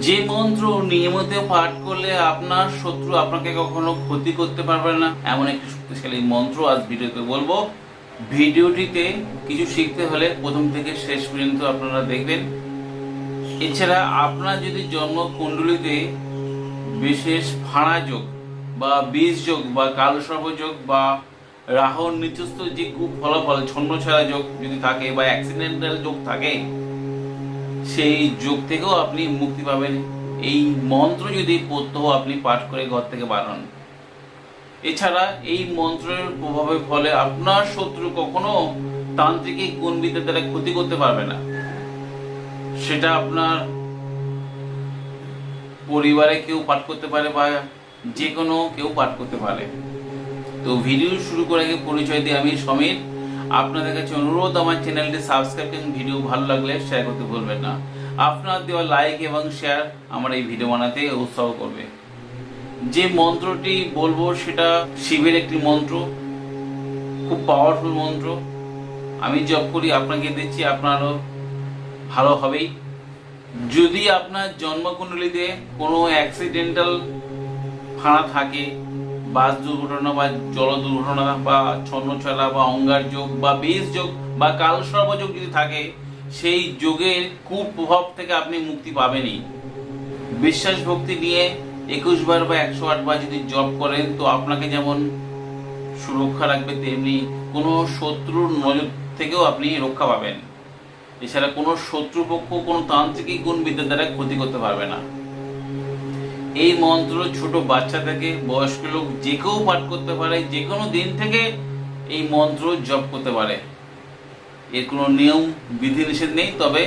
যে মন্ত্র নিয়মিত পাঠ করলে আপনার শত্রু আপনাকে কখনো ক্ষতি করতে পারবে না। এমন একটি শক্তিশালী মন্ত্র আজ ভিডিওতে বলব। ভিডিওটিতে কিছু শিখতে হলে প্রথম থেকে শেষ পর্যন্ত আপনারা দেখবেন। এছাড়া আপনার যদি জন্ম কুণ্ডলিতে বিশেষ ফাঁড়া যোগ বা বীজ যোগ বা কাল যোগ বা রাহুর নিচস্থ যে কু- ফলাফল ছন্ন ছাড়া যোগ যদি থাকে বা অ্যাক্সিডেন্টাল যোগ থাকে সেই যোগ থেকেও আপনি মুক্তি পাবেন। এই মন্ত্র যদি প্রত্যহ আপনি পাঠ করে ঘর থেকে বার হন। এছাড়া এই মন্ত্রের প্রভাবের ফলে আপনার শত্রু কখনো তান্ত্রিক গুণবিদ্যা দ্বারা ক্ষতি করতে পারবে না। সেটা আপনার পরিবারে কেউ পাঠ করতে পারে বা যে কোনো কেউ পাঠ করতে পারে। তো ভিডিও শুরু করে আগে পরিচয় দিয়ে আমি সমীর। আপনাদের কাছে অনুরোধ, আমার চ্যানেলটি সাবস্ক্রাইব এবং ভিডিও ভালো লাগলে শেয়ার করতে ভুলবেন না। আপনার দেওয়া লাইক এবং শেয়ার আমার এই ভিডিও বানাতে উৎসাহ করবে। যে মন্ত্রটি বলব সেটা শিবের একটি মন্ত্র, খুব পাওয়ারফুল মন্ত্র। আমি জব করি, আপনাকে দিচ্ছি, আপনারও ভালো হবেই। যদি আপনার জন্মকুণ্ডলিতে কোনো অ্যাক্সিডেন্টাল ফাঁড়া থাকে, বাস দুর্ঘটনা বা জল দুর্ঘটনা বা ছন্নছালা বা অঙ্গার যোগ বা বীজ যোগ বা কাল সর্বযোগ যদি থাকে সেই যোগের কুপ্রভাব থেকে আপনি মুক্তি পাবেনই। বিশ্বাস ভক্তি নিয়ে একুশ বার বা একশো আট বার যদি জব করেন, তো আপনাকে যেমন সুরক্ষা রাখবে, তেমনি কোনো শত্রুর নজর থেকেও আপনি রক্ষা পাবেন। এছাড়া কোনো শত্রুপক্ষ কোনো তান্ত্রিক গুণ বিদ্যা দ্বারা ক্ষতি করতে পারবে না। এই মন্ত্র ছোট বাচ্চা থেকে বয়স্ক লোক যে কেউ পাঠ করতে পারে, যে কোনো দিন থেকে এই মন্ত্র জপ করতে পারে। এর কোনো নিয়ম বিধিনিষেধ নেই, তবে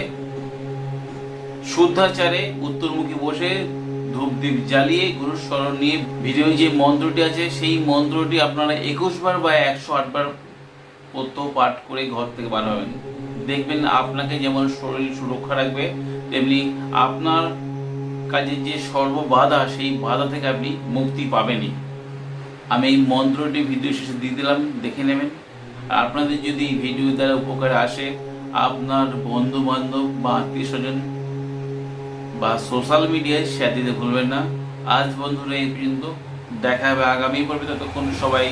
শুদ্ধাচারে উত্তরমুখী বসে ধূপ দ্বীপ জ্বালিয়ে গুরুর স্মরণ নিয়ে ভিডিও যে মন্ত্রটি আছে, সেই মন্ত্রটি আপনারা একুশ বার বা একশো আটবার প্রত্যহ পাঠ করে ঘর থেকে বার হবেন। দেখবেন আপনাকে যেমন শরীর সুরক্ষা রাখবে, তেমনি আপনার কাজে যে সর্ব বাধা সেই বাধা থেকে আপনি মুক্তি পাবেনই। আমি এই মন্ত্রটি ভিডিও শেষে দিয়ে দিলাম, দেখে নেবেন। আপনাদের যদি ভিডিও দ্বারা উপকার আসে, আপনার বন্ধু বান্ধব বা আত্মীয় স্বজন বা সোশ্যাল মিডিয়ায় শেয়ার দিতে ভুলবেন না। আজ বন্ধুরা এই পর্যন্ত। দেখা হবে আগামী পর্বে। ততক্ষণ সবাই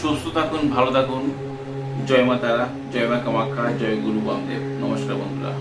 সুস্থ থাকুন, ভালো থাকুন। জয় মা তারা, জয় মা কামাখ্যা, জয় গুরু বামদেব নমস্কার বন্ধুরা।